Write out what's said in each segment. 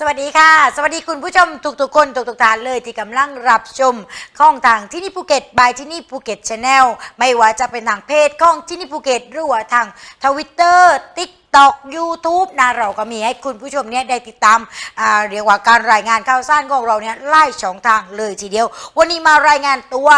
สวัสดีค่ะ สวัสดีคุณผู้ชมทุกๆคนทุกๆท่านเลยที่กำลังรับชมข้องทางที่นี่ภูเก็ตบายที่นี่ภูเก็ตชาแนลไม่ว่าจะเป็นทางเพจข้องที่นี่ภูเก็ตหรือว่าทางทวิตเตอร์ติ๊กตอกยูทูบนะเราก็มีให้คุณผู้ชมเนี่ยได้ติดตามาเรียกว่าการรายงานข่าวสารของเราเนี่ยไล่ช่องทางเลยทีเดียว วันนี้มารายงานตัว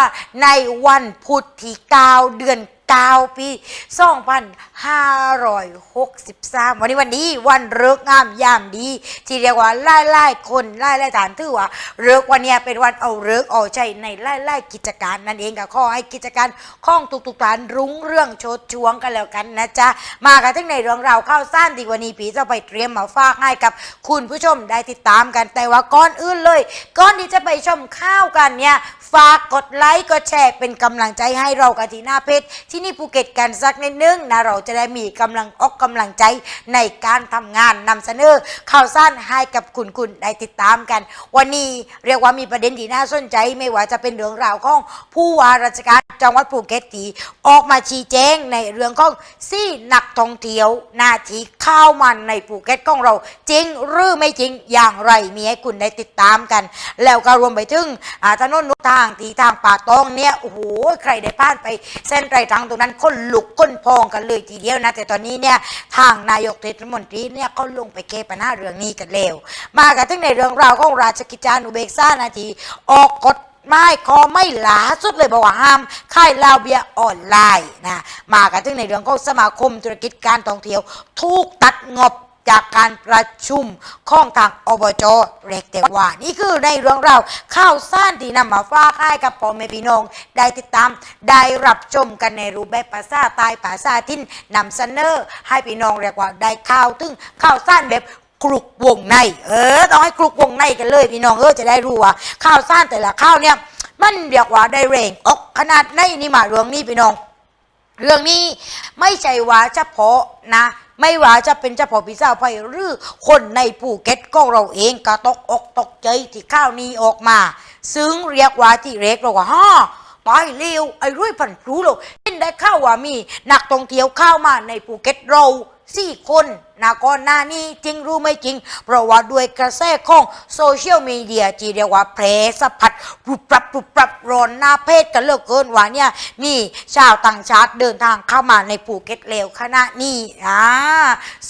ในวันพุธที่9เดือน 9 ปี 2563 วันนี้วันนี้วันเลิกษ์งามยามดี ที่เรียกว่าไล่ไล่คนไล่ไล่ฐานถือว่าเลิกษ์วันเนี้ยเป็นวันเอาเลิกษ์เอาใจในไล่ไล่กิจการนั่นเองก็ขอให้กิจการของทุกๆฐานรุ้งเรื่องโชดช่วงกันแล้วกันนะจ๊ะ มากันทั้งในเรื่องราวข้าวสั้นที่วันนี้ปีจะไปเตรียมมาฝากให้กับคุณผู้ชมได้ติดตามกันแต่ว่าก่อนอื่นเลยก่อนที่จะไปชมข้าวกันเนี่ย ฝากกดไลค์กดแชร์เป็นกำลังใจให้เรากับทีหน้าเพชรที่นี่ภูเก็ตกันสักนิดนึงนะเราจะได้มีกำลังอกกำลังใจในการทำงานนำเสนอข่าวสั้นให้กับคุณคุณได้ติดตามกัน วันนี้เรียกว่ามีประเด็นที่น่าสนใจ ไม่ว่าจะเป็นเรื่องราวของผู้ว่าราชการจังหวัดภูเก็ตที่ออกมาชี้แจงในเรื่องของซี่นักท่องเที่ยวนาทีเข้ามันในภูเก็ตของเรา จริงหรือไม่จริงอย่างไรมีให้คุณได้ติดตามกัน แล้วก็รวมไปถึงอ่าถนนนุทาางที่ทางป่าตองเนี่ยโอ้โหใครได้ผ่านไปเส้นไรทางตรงนั้นคนลุกคนพองกันเลยทีเดียวนะ แต่ตอนนี้เนี่ยทางนายกเทศมนตรีเนี่ยก็ลงไปแก้ปัญหาเรื่องนี้กันแล้วมากันถึงในเรื่องราวของราชกิจจานุเบกษานาทีออกกฎไม่คอไม่หลาสุดเลยบอกว่าห้ามค่ายล้าเบียออนไลน์นะมากันถึงในเรื่องของสมาคมธุรกิจการท่องเที่ยว ถูกตัดงบ จากการประชุมของทางอบจเล็กแต่ว่า นี่คือในเรื่องราวข่าวสั้นที่นำมาฝากให้กับพ่อแม่พี่น้องได้ติดตามได้รับชมกันในรูปแบบภาษาใต้ภาษาทิ้นนำเสนอให้พี่น้องเรียกว่าได้ข่าวถึงข่าวสั้นแบบคลุกวงใน เออ ต้องให้คลุกวงในกันเลยพี่น้องเออจะได้รู้ว่าข้าวสั้นแต่ละข้าวเนี่ย มันเรียกว่าได้เร่งออกขนาดในนี่มาเรื่องนี้พี่น้อง เรื่องนี้ไม่ใช่ว่าเฉพาะนะ ไม่ว่าจะเป็นเจ้าพ่อพี่าไพหรือคนในภูเก็ตก็เราเองก็ตกอกตกใจที่ข้าวนี้ออกมา ซึ่งเรียกว่าที่เรกเราว่าฮ่าตายเร็วไอ้รุ่ยพันรูเราเห็นได้ข้าวว่ามีนักท่องเที่ยวเข้ามาในภูเก็ตเราสี่คน นะก่อนหน้านี้จริงรู้ไม่จริง เพราะว่าด้วยกระแสของโซเชียลมีเดียที่เรียกว่าแพรสะพัดปรุบปรับปรุบปรับร้อนหน้าเพศกันเหลือกเกินว่าเนี่ยมีชาวต่างชาติเดินทางเข้ามาในภูเก็ตแล้วขณะนี้อ่า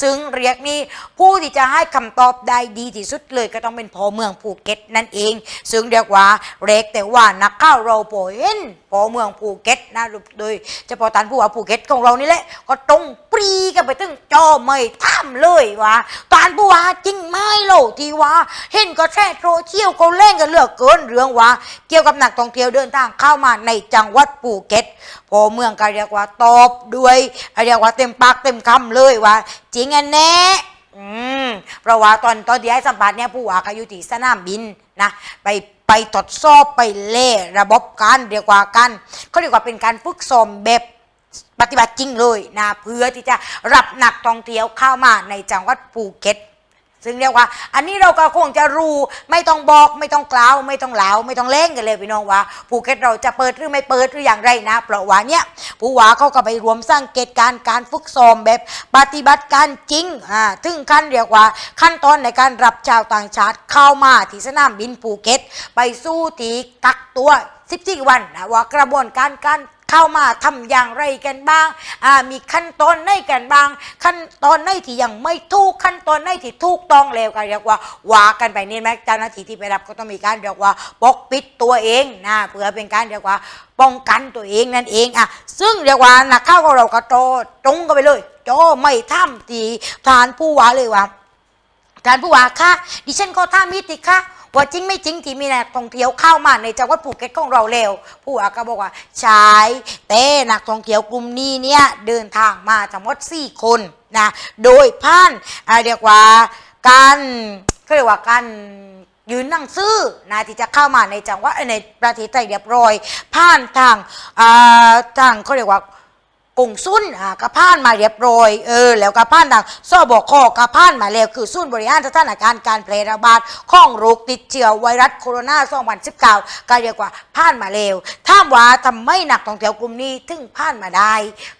ซึ่งเรียกนี้ผู้ที่จะให้คำตอบได้ดีที่สุดเลยก็ต้องเป็นพอเมืองภูเก็ตนั่นเอง ซึ่งเรียกว่าเล็กแต่ว่านักข่าวเราโปรเห็นพอเมืองภูเก็ตนะโดยเฉพาะท่านผู้ว่าภูเก็ตของเรานี่แหละก็ตรงปรีกันไปถึงจอไม่ท่ามเลยว่าตานผู้ว่าจริงไหม่โลที่ว่าเห็นก็แช่โซเชียลเขาเล่นกันเหลือกเกินเรื่องว่าเกี่ยวกับหนักท่องเที่ยวเดินทางเข้ามาในจังหวัดภูเก็ตพอเมืองก็เรียกว่าตอบด้วยเรียกว่าเต็มปากเต็มคำเลยว่าจริงอันแน่อืมเพราะว่าตอนตอนที่ให้สัมภาษณ์เนี่ยผู้ว่าก็อยู่ที่สนามบินนะไปไปตรวจสอบไปเล่ระบบการเรียกว่ากันเขาเรียกว่าเป็นการฝึกซ้อมแบบ ปฏิบัติจริงเลยนะเพื่อที่จะรับหนักท่องเที่ยวเข้ามาในจังหวัดภูเก็ตซึ่งเรียกว่า อันนี้เราก็คงจะรู้ไม่ต้องบอกไม่ต้องกล่าว ไม่ต้องเล่าไม่ต้องเล่งกันเลยพี่น้องว่าภูเก็ตเราจะเปิดหรือไม่เปิดหรืออย่างไรนะเพราะว่าเนี่ยผู้ว่าเขาก็ไปรวมสังเกตการการฝึกซ้อมแบบปฏิบัติการจริงอ่าถึงขั้นเรียกว่า ขั้นตอนในการรับชาวต่างชาติเข้ามาที่สนามบินภูเก็ต ไปสู้ที่กักตัว 14 วันนะว่ากระบวนการการ เข้ามาทำอย่างไรกันบ้างมีขั้นตอนไหนกันบ้าง ขั้นตอนไหนที่ยังไม่ถูกขั้นตอนไหนที่ถูกต้องแล้วก็เรียกว่าว่ากันไปนี่ไหมเจ้าหน้าที่ที่ไปรับก็ต้องมีการเรียกว่าปกปิดตัวเองนะเพื่อเป็นการเรียกว่าป้องกันตัวเองนั่นเองอะซึ่งเรียกว่านักข่าวของเราก็โตตรงกันไปเลยโจไม่ท่ำตีทานผู้ว่าเลยว่าทานผู้ว่าค่ะดิฉันก็ท่ามิติค่ะ ว่าจริงไม่จริงที่มีนักท่องเที่ยวเข้ามาในจังหวัดภูเก็ตของเราเร็ว ผู้ว่าก็บอกว่าใช่แต่นักท่องเที่ยวกลุ่มนี้เนี่ยเดินทางมาทั้งหมดสี่คนนะโดยผ่านอ่าเรียกว่าการเขาเรียกว่าการยืนนั่งซื้อนะที่จะเข้ามาในจังหวัดในประเทศไทยเรียบร้อย ผ่านทางอ่าทางเขาเรียกว่า กงสุนอ่ากระพานมาเรียบร้อยเออแล้วกระพานทางซอบกกระพานมาแล้วคือสุนบริหารสถานการณ์การแพร่ระบาดของโรคติดเชื้อไวรัสโคโรนา2019ก็เรียกว่าผ่านมาแล้วถ้ามว่าทำไมหนักท่องเที่ยวกลุ่มนี้ถึงผ่านมาได้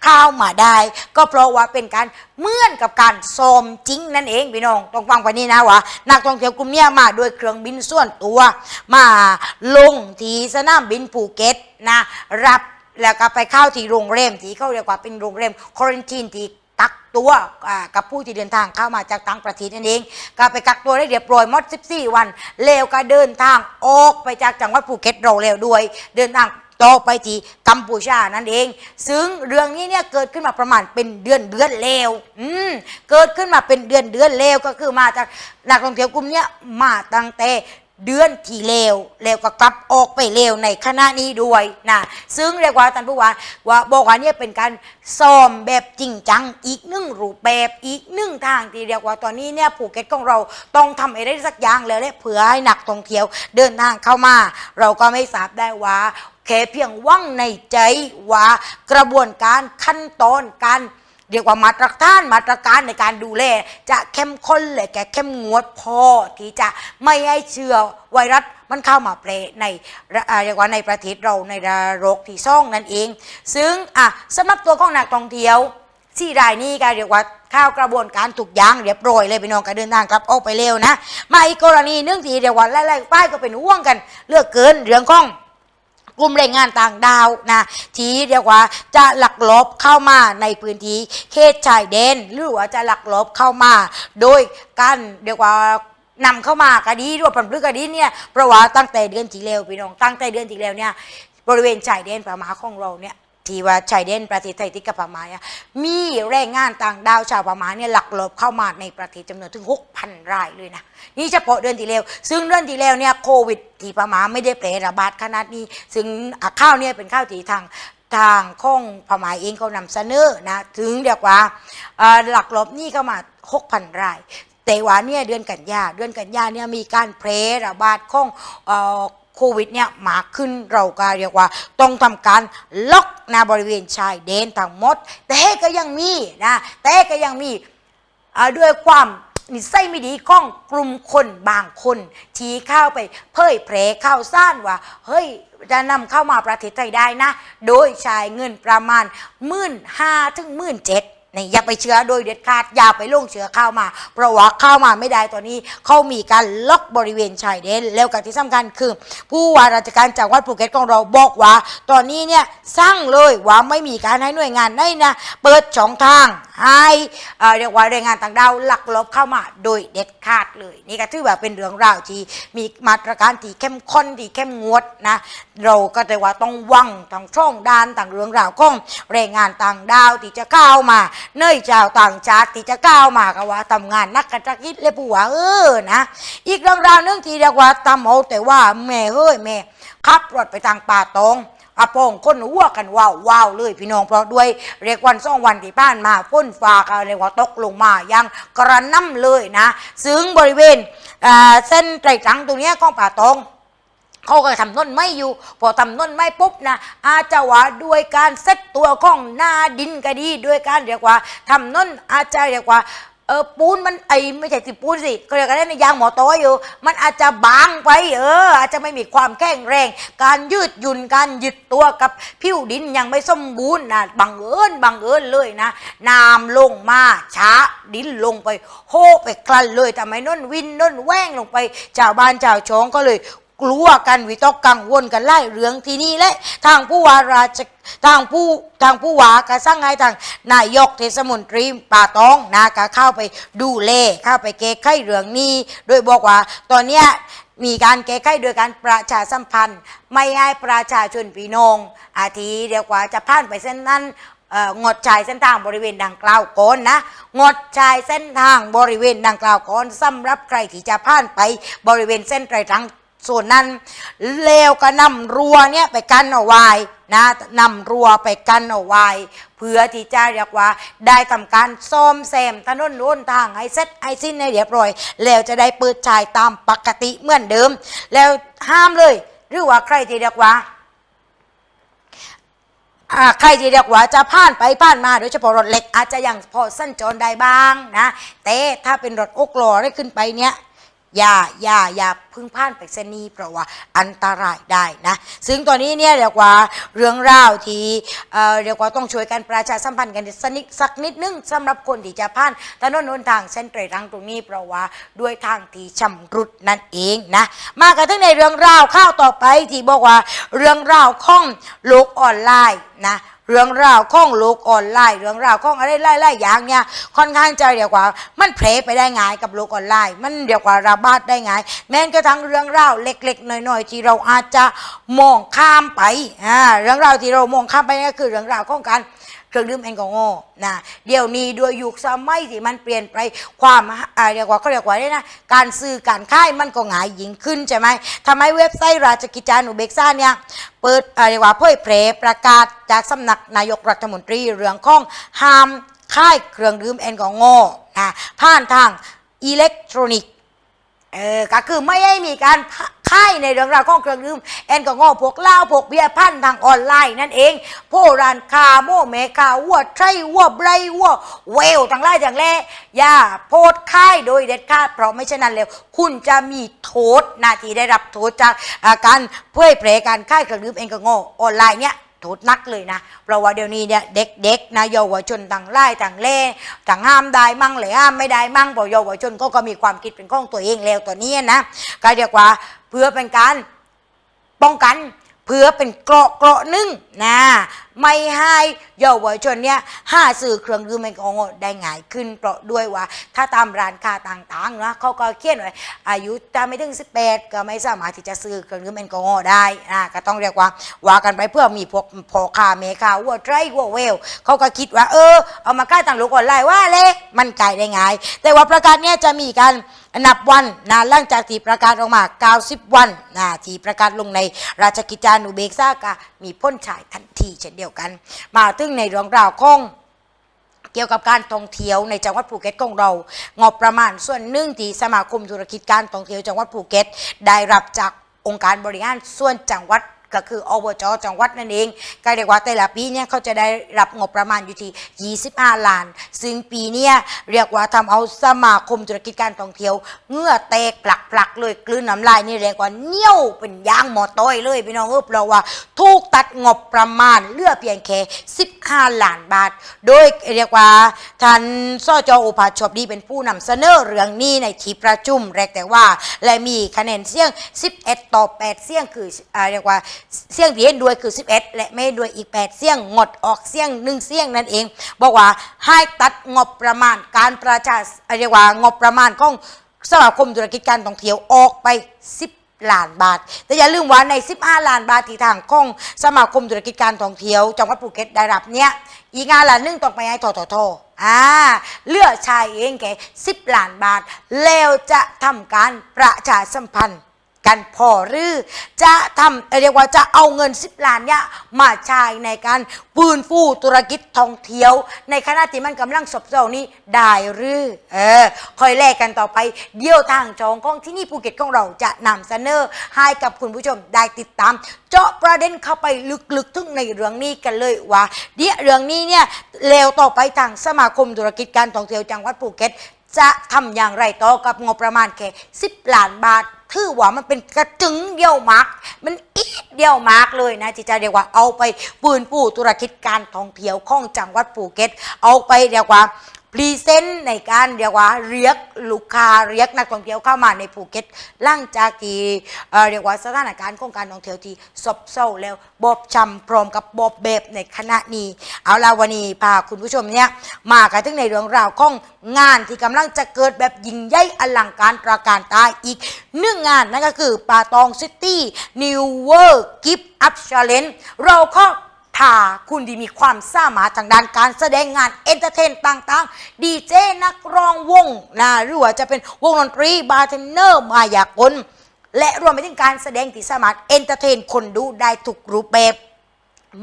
ข้าวมาได้ ก็เพราะว่าเป็นการเมื่อนกับการซอมจริงนั่นเองพี่น้องต้องฟังไปนี่นะว่านักท่องเที่ยวกลุ่มนี้มาด้วยเครื่องบินส่วนตัว มาลงที่สนามบินภูเก็ตนะรับ แล้วก็ไปเข้าที่โรงแรมที่เขาเรียกว่าเป็นโรงแรมคอรันทีนที่กักตัวกับผู้ที่เดินทางเข้ามาจากต่างประเทศนั่นเอง ก็ไปกักตัวได้เรียบร้อยหมด 14 วันแล้วก็เดินทางออกไปจากจังหวัดภูเก็ตเราแล้วด้วย เดินทางต่อไปที่กัมพูชานั่นเอง ซึ่งเรื่องนี้เนี่ยเกิดขึ้นมาประมาณเป็นเดือนเดือนแล้วอืมเกิดขึ้นมาเป็นเดือนเดือนแล้วก็คือมาจากนักท่องเที่ยวกลุ่มเนี้ยมาตั้งแต่ เดือนที่เลวแล้วก็กลับออกไปเลวในคณะนี้ด้วยนะซึ่งเรียกว่าท่านผู้ว่าว่าบอกว่าเนี่ยเป็นการซ้อมแบบจริงจังอีกหนึ่งรูปแบบอีกหนึ่งทางที่เรียกว่าตอนนี้เนี่ยภูเก็ตของเราต้องทำอะไรสักอย่างแล้วแหละเผื่อให้นักท่องเที่ยวเดินทางเข้ามา เราก็ไม่ทราบได้ว่าแค่เพียงว่างในใจว่ากระบวนการขั้นตอนการ เรียกว่ามาตรการมาตรการในการดูแล จะเข้มข้นเลยแกเข้มงวดพอที่จะไม่ให้เชื้อไวรัสมันเข้ามาแพร่ในเรียกว่าในประเทศเราในโรคที่ซ่องนั่นเอง ซึ่งอะสำหรับตัวของนักท่องเที่ยวที่รายนี้ก็เรียกว่าข้าวกระบวนการถูกอยางเรียบร้อยเลยพี่น้องก็เดินทางกลับออกไปเร็วนะมาอีกกรณีหนึงที่เรียกว่าไล่ๆป้ายก็เป็นห่วงกันเลือกเกินเรื่องของ กลุ่มแรงงานต่างดาวนะที่เรียกว่าจะหลักลบเข้ามาในพื้นที่เขตชายแดนหรือว่าจะหลักลบเข้ามา โดยการเรียกว่านำเข้ามากะดีด้วยผลพฤกดีเนี่ยเพราะว่าตั้งแต่เดือนที่แล้วพี่น้องตั้งแต่เดือนที่แล้วเนี่ยบริเวณชายแดนประมาของเราเนี่ย ที่ว่าชายแดนประเทศไทยติดกับพม่าเนี่ยมีแรงงานต่างดาวชาวพม่าเนี่ยหลักลบเข้ามาในประเทศจำนวนถึง 6,000 รายเลยนะนี่เฉพาะเดือนที่แล้ว ซึ่งเดือนที่แล้วเนี่ยโควิดที่พม่าไม่ได้แพร่ระบาดขนาดนี้ ซึ่งข้าวเนี่ยเป็นข้าวที่ทางทางของพม่าเองเขานำเสนอนะถึงเรียกว่าหลักลบนี่เข้ามา 6,000 รายแต่ว่าเนี่ยเดือนกันยาเดือนกันยาเนี่ยมีการแพร่ระบาดของ โควิดเนี่ยมากขึ้นเราก็เรียกว่า ต้องทำการล็อกนะบริเวณชายแดนทั้งหมด แต่ก็ยังมีนะแต่ก็ยังมีอ่าด้วยความนิสัยไม่ดีของกลุ่มคนบางคนที่เข้าไปเผยแพร่ข่าวซ่านว่า เฮ้ยจะนำเข้ามาประเทศไทยได้นะ โดยใช้เงินประมาณหมื่นห้าถึงหมื่นเจ็ด นี่อย่าไปเชื้อโดยเด็ดขาดอย่าไปลงเชื้อเข้ามา เพราะว่าเข้ามาไม่ได้ตอนนี้เขามีการล็อกบริเวณชายแดนแล้วก็ที่สำคัญคือ ผู้ว่าราชการจังหวัดภูเก็ตของเราบอกว่า ตอนนี้เนี่ยสร้างเลยว่าไม่มีการให้หน่วยงานไหนนะเปิดช่องทาง ให้เรียกว่าแรงงานต่างด้าวหลักลบเข้ามาโดยเด็ดขาดเลย นี่ก็ถือว่าเป็นเรื่องราวที่มีมาตรการที่เข้มข้นที่เข้มงวดนะเราก็แต่ว่าต้องวังทางช่องด้านต่างเรื่องราวของแรงงานต่างดาวที่จะเข้ามาเนื่อยชาวต่างชาติที่จะเข้ามาก็ว่าทำงานนักกระจักยิดเลยผู้ว่าเออนะอีกเรื่องราวหนึงที่เรียกว่าตำเอาแต่ว่าแม่เฮ้ยแม่ขับรถไปทางป่าตอง อาโปงคนหัวกันว้าวว้าวเลยพี่น้องเพราะด้วยเรียกวันสองวันที่ผ่านมาฝนฟ้าก็เรียกว่าตกลงมาอย่างกระน่ำเลยนะ ซึ่งบริเวณเส้นไตรตรังตรงนี้ของป่าตองเขาก็ทำน้นไม่อยู่ พอทำน้นไม่ปุ๊บนะอาจจะว่าด้วยการเซตตัวของหน้าดินก็ดีด้วยการเรียกว่าทำน้นอาจจะเรียกว่า เออปูนมันไอไม่ใช่สิปูนสิเขาเรียกอะไรในยางหมอตอยอยู่ มันอาจจะบางไปเออ อาจจะไม่มีความแข็งแรง การยืดหยุ่นการยึดตัวกับผิวดินยังไม่สมบูรณ์นะบังเอิญบังเอิญเลยนะน้ำลงมาช้าดินลงไป โฮไปกลั่นเลยทำไมน้นวินน้นแว่งลงไปชาวบ้านชาวช่องก็เลย กลัวกันวิตกกังวลกันไล่เรื่องที่นี่และทางผู้ว่าราชทางผู้ทางผู้ว่าก็สั่งให้ทางนายกเทศมนตรีป่าตองนะก็เข้าไปดูแลเข้าไปแก้ไขเรื่องนี้ โดยบอกว่าตอนเนี้ยมีการแก้ไขโดยการประชาสัมพันธ์ ไม่ให้ประชาชนพี่น้อง อาทิเรียวกว่าจะผ่านไปเส้นนั้นเอ่องดใช้เส้นทางบริเวณดังกล่าวก่อนนะ งดใช้เส้นทางบริเวณดังกล่าวก่อนสำหรับใครที่จะผ่านไปบริเวณเส้นไตรทาง ส่วนนั้นแล้วก็นำรัวเนี่ยไปกันเอาไว้นะนำรัวไปกันเอาไว้เพื่อที่จะเรียกว่า ได้ทำการซ่อมแซมถนนล้นทางให้เสร็จให้สิ้นให้เรียบร้อย แล้วจะได้เปิดฉายตามปกติเหมือนเดิม แล้วห้ามเลย หรือว่าใครที่เรียกว่าออ่าใครที่เรียกว่าจะผ่านไปผ่านมาโดยเฉพาะรถเล็กอาจจะยังพอสั้นจรได้บ้างนะแต่ถ้าเป็นรถอกลอได้ขึ้นไปเนี้ย อย่าอย่าอย่าพึ่งผ่านไปเส้นนี้เพราะว่าอันตรายได้นะ ซึ่งตอนนี้เนี่ยเรียกว่าเรื่องราวที่เอ่อเรียกว่าต้องช่วยกันประชาสัมพันธ์กันสักนิดสักนิดนึงสำหรับคนที่จะผ่านถนนหนทางเส้นเตรรังตรงนี้เพราะว่าด้วยทางที่ชำรุดนั่นเองนะ มากันทั้งในเรื่องราวข้าวต่อไปที่บอกว่าเรื่องราวของโลกออนไลน์นะ เรื่องราวของโลกออนไลน์เรื่องราวของอะไรไล่ๆอย่างเนี่ยค่อนข้างจะเดียกว่า มันเพลไปได้ง่ายกับโลกออนไลน์ มันเดียกว่าระบาดได้ง่ายแม้กระทั่งเรื่องราวเล็กๆน้อยๆที่เราอาจจะมองข้ามไปอ่าเรื่องราวที่เรามองข้ามไปนี่ก็คือเรื่องราวของการ เครื่องดื่มแอลกอฮอล์นะเดี๋ยวนี้ด้วยยุคสมัยที่มันเปลี่ยนไปความอ่าเรียกว่าเขาเรียกว่าเนี่ยนะการซื้อการค่ายมันก็ง่ายยิ่งขึ้นใช่ไหมทำให้เว็บไซต์ราชกิจจานุเบกษาเนี่ยเปิดเอ่อเรียกว่าเผยแพร่ประกาศจากสำนักนายกรัฐมนตรีเรื่องของห้ามค่ายเครื่องดื่มแอลกอฮอล์นะผ่านทางอิเล็กทรอนิกส์เออก็คือไม่ให้มีการ ค่ายในเรื่องราวของเครื่องดื่มแอลกอฮอล์พวกเหล้าพวกเบียร์พันทางออนไลน์นั่นเองโพรานคาโมเมคาวัวไทรวัวไบรวัวเวลทั้งหลายอย่างแรอย่าโพดค่ายโดยเด็ดขาดเพราะไม่เช่นนั้นแล้ว คุณจะมีโทษนาทีได้รับโทษจากอาการเผยแพร่การค่ายเครื่องดื่มแอลกอฮอล์ออนไลน์เนี่ย โทษนักเลยนะ เพราะว่าเดี๋ยวนี้เนี่ยเด็กๆนะเยาวชนต่างไล่ต่างเล่ต่างห้ามได้มั่งหรือห้ามไม่ได้มั่งเพราะเยาวชนก็ก็มีความคิดเป็นของตัวเองแล้วตัวนี้นะก็เรียกว่าเพื่อเป็นการป้องกันเพื่อเป็นเกราะเกราะหนึ่งนะ ไม่ให้เยาวชนเนี่ยห้าสื่อเครื่องดื่มแอลกอฮอล์ได้ง่ายขึ้นเพราะด้วยว่า ถ้าตามร้านค้าต่างๆนะเขาก็เขียนไว้อายุจะไม่ถึง 18 ก็ไม่สามารถที่จะซื้อเครื่องดื่มแอลกอฮอล์ได้นะก็ต้องเรียกว่าว่ากันไปเพื่อมีพวกพอคาเมคาวัวไตรวัวเวลเขาก็คิดว่า เออ เอามาขายต่างโลกออนไลน์ว่าเลยมันไก่ได้ง่ายแต่ว่าประกาศเนี้ยจะมีการนับวันนะหลังจากที่ประกาศออกมา 90 วันนะที่ประกาศลงในราชกิจจานุเบกษาก็ มีพ้นฉายทันทีเช่นเดียวกัน มาถึงในเรื่องราวของเกี่ยวกับการท่องเที่ยวในจังหวัดภูเก็ตของเรา งบประมาณส่วนหนึ่งที่สมาคมธุรกิจการท่องเที่ยวจังหวัดภูเก็ต ได้รับจากองค์การบริหารส่วนจังหวัด ก็คืออบจจังหวัดนั่นเองก็เรียกว่าแต่ละปีเนี่ยเขาจะได้รับงบประมาณอยู่ที่25 ล้าน ซึ่งปีเนี้ยเรียกว่าทำเอาสมาคมธุรกิจการท่องเที่ยวเงื่อแตกปลักๆเลยกลืนน้ำลายนี่เรียกว่าเนียวเป็นยางหมอต้อยเลยพี่น้องเออเพราะว่าถูกตัดงบประมาณเหลือเพียงแค่15 ล้านบาท โดยเรียกว่าท่านสจอุปาชอบดีเป็นผู้นำเสนอเรื่องนี้ในที่ประชุมแรกแต่ว่าและมีคะแนนเสียง 11 ต่อ 8 เสียงคืออเรียกว่าเสียงที่เห็นด้วยคือ 11 และไม่ด้วยอีก 8 เสียงงดออกเสียงหนึ่งเสียงนั่นเอง บอกว่าให้ตัดงบประมาณการประชาอ่าเรียกว่างบประมาณของสมาคมธุรกิจการท่องเที่ยวออกไป 10ล้านบาท แต่อย่าลืมว่าใน 15 ล้านบาทที่ทางของสมาคมธุรกิจการท่องเที่ยวจังหวัดภูเก็ตได้รับเนี้ยอีกงานละหนึ่งต้องไปให้ทททอ่าเลือกชายเองแค่10ล้านบาท แล้วจะทำการประชาสัมพันธ์ กันพอหรือจะทำเอ่อเรียกว่าจะเอาเงิน 10 ล้านเนี่ยมาใช้ในการฟื้นฟูธุรกิจท่องเที่ยว ในขณะที่มันกำลังสบเซานี้ได้หรือเออคอยแลกกันต่อไป เดี่ยวทางจองของที่นี่ภูเก็ตของเราจะนำเสนอให้กับคุณผู้ชมได้ติดตาม เจาะประเด็นเข้าไปลึกๆถึงในเรื่องนี้กันเลยว่าเดี๋ยวเรื่องนี้เนี่ยเลวต่อไปทางสมาคมธุรกิจการท่องเที่ยวจังหวัดภูเก็ตจะทำอย่างไรต่อกับงบประมาณแค่10ล้านบาท ถือว่ามันเป็นกระจึงเดียวมาก มันอีดเดียวมากเลยนะที่จเรียกว่าเอาไปปืนปูธุรกิจการท่องเที่ยวของจังหวัดภูเก็ต เอาไปเรียกว่า พรีเซนต์ในการเรียกว่าเรียกลูกค้าเรียกนักท่องเที่ยวเข้ามาในภูเก็ตหลังจากที่เอ่อเรียกว่าสถานการณ์ของการท่องเที่ยวที่ซบเซาแล้วบอบช้ำพร้อมกับบอบแบบในขณะนี้ เอาละวันนี้พาคุณผู้ชมเนี่ยมากันถึงในเรื่องราวของงานที่กำลังจะเกิดแบบยิ่งใหญ่อลังการตราการตาอีกหนึ่งงานนั่นก็คือปาตองซิตี้นิวเวอร์กิฟต์อัพชาเลนเราก็ ถ้าคุณดีมีความสามารถทางด้านการแสดงงานเอนเตอร์เทนต่างๆ ดีเจนักร้องวงนะหรือว่าจะเป็นวงดนตรีบาร์เทนเนอร์มายากลและรวมไปถึงการแสดงที่สามารถเอนเตอร์เทนคนดูได้ทุกรูปแบบ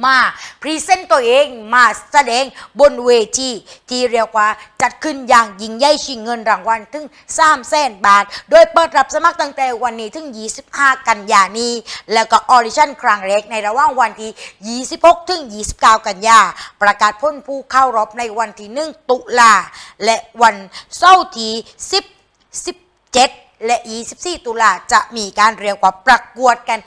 มาพรีเซนต์ตัวเองมาแสดงบนเวทีที่เรียกว่าจัดขึ้นอย่างยิ่งใหญ่ชิงเงินรางวัลถึง3แสนบาท โดยเปิดรับสมัครตั้งแต่วันนี้ถึง 25 กันยานี้ แล้วก็ออดิชั่นครั้งแรกในระหว่างวันที่ 26 ถึง 29 กันยา ประกาศพ้นผู้เข้ารอบในวันที่ 1 ตุลาและวันเสาร์ที่10 17และ 24 ตุลาจะมีการเรียกว่าประกวดกัน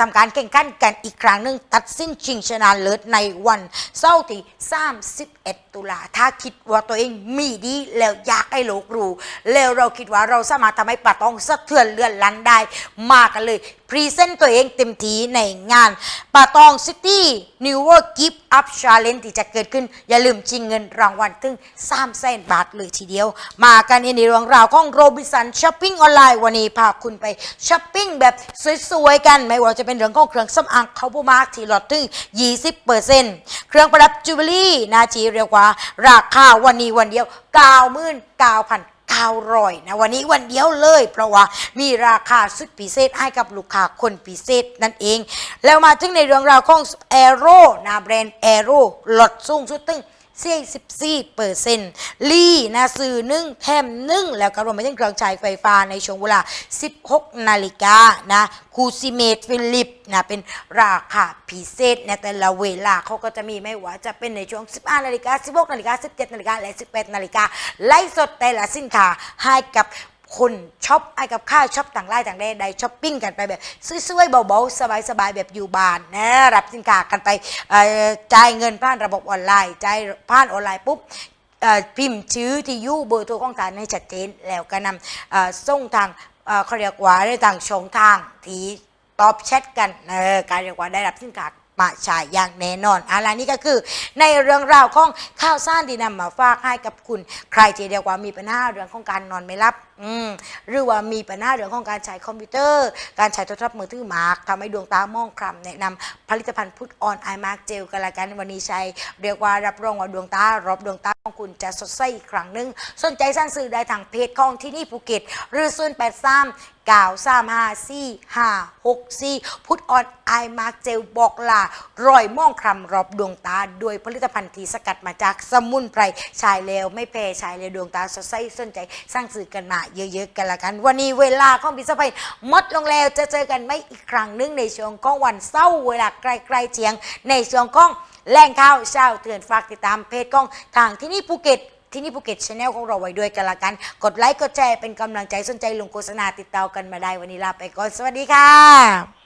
ทำการแข่งขันกันอีกครั้งหนึ่งตัดสินชิงชนะเลิศในวันเสาร์ที่31 ตุลาถ้าคิดว่าตัวเองมีดีแล้วอยากให้โลกรู้แล้วเราคิดว่าเราสามารถทำให้ปาตองสะเทือนเลื่อนลันได้มากันเลยพรีเซนต์ตัวเองเต็มทีในงานปาตองซิตี้นิวเวอร์กิฟต์อัพชาเลนที่จะเกิดขึ้น อย่าลืมชิงเงินรางวัลถึง3แสนบาทเลยทีเดียว มากันในเรื่องราวของโรบินสันช้อปปิ้งออนไลน์วันนี้พาคุณไปช้อปปิ้งแบบสวยๆกันไม่ว่าจะเป็นเรื่องของเครื่องสำอางเขาบูมาร์ที่ลดถึง 20%เครื่องประดับจูเวลรี่นาทีเรียกว่า ราคาวันนี้วันเดียว99,000 900นะวันนี้วันเดียวเลย เพราะว่ามีราคาสุดพิเศษให้กับลูกค้าคนพิเศษนั่นเอง แล้วมาถึงในเรื่องราวของแอโร่นะแบรนด์แอโร่ลดสูงสุดถึง 44เปอร์เซ็นต์ลีนาซื้อนึ่งแถมนึ่งแล้วก็รวมไปถึงเครื่องใช้ไฟฟ้าในช่วงเวลา 16 นาฬิกานะคูซิเมตฟิลิปนะเป็นราคาพิเศษในแต่ละเวลาเขาก็จะมีไม่ว่าจะเป็นในช่วง 15 นาฬิกา 16 นาฬิกา 17 นาฬิกาและ 18 นาฬิกาไล่สดแต่ละสินค้าให้กับ คนช็อปไอ้กับข้าวช็อปต่างไร่ต่างแดนได้ช้อปปิ้งกันไปแบบสวยๆเบาๆสบายๆแบบอยู่บ้านนะรับสินค้ากันไปจ่ายเงินผ่านระบบออนไลน์จ่ายผ่านออนไลน์ปุ๊บพิมพ์ชื่อที่อยู่เบอร์โทรของทานให้ชัดเจนแล้วก็นำส่งทางเอ่อเขาเรียกว่าในทางช่องทางที่ตอบแชทกันเออการเรียกว่าได้รับสินค้า มาใช้อย่างแน่นอนอะไรนี่ก็คือในเรื่องราวของข้าวสารที่นำมาฝากให้กับคุณ ใครที่เรียกว่ามีปัญหาเรื่องของการนอนไม่หลับอืมหรือว่ามีปัญหาเรื่องของการใช้คอมพิวเตอร์ การใช้โทรศัพท์มือถือมากทำให้ดวงตามองคล้ำแนะนำผลิตภัณฑ์พุทออนไอมาร์กเจลกันละกันวันนี้ใช้เรียกว่ารับรองว่าดวงตารอบดวงตาของคุณจะสดใสอีกครั้งหนึ่งสนใจสั่งซื้อได้ทางเพจของที่นี่ภูเก็ต หรือ 0 8 3 9 3 5 4 5 6 4พุทออนไอมาร์เจลบอกลา รอยม่องคลำรอบดวงตาโดยผลิตภัณฑ์ที่สกัดมาจากสมุนไพรชายเลวไม่แพ้ชายเลวดวงตาสดใสสนใจสร้างสื่อกันมาเยอะๆกันละกัน วันนี้เวลาของพิซซ่าไฟหมดลงแล้วจะเจอกันไม่อีกครั้งหนึงในช่วงของวันเสาร์เวลาใกล้ๆเที่ยง ในช่วงของแหล่งข่าวเช้าเตือนฝากติดตามเพจของทางที่นี่ภูเก็ต ที่นี่ภูเก็ตชาแนลของเราไว้ด้วยกันละกัน กดไลค์กดแชร์เป็นกำลังใจสนใจลงโฆษณาติดต่อกันมาได้วันนี้ลาไปก่อนสวัสดีค่ะ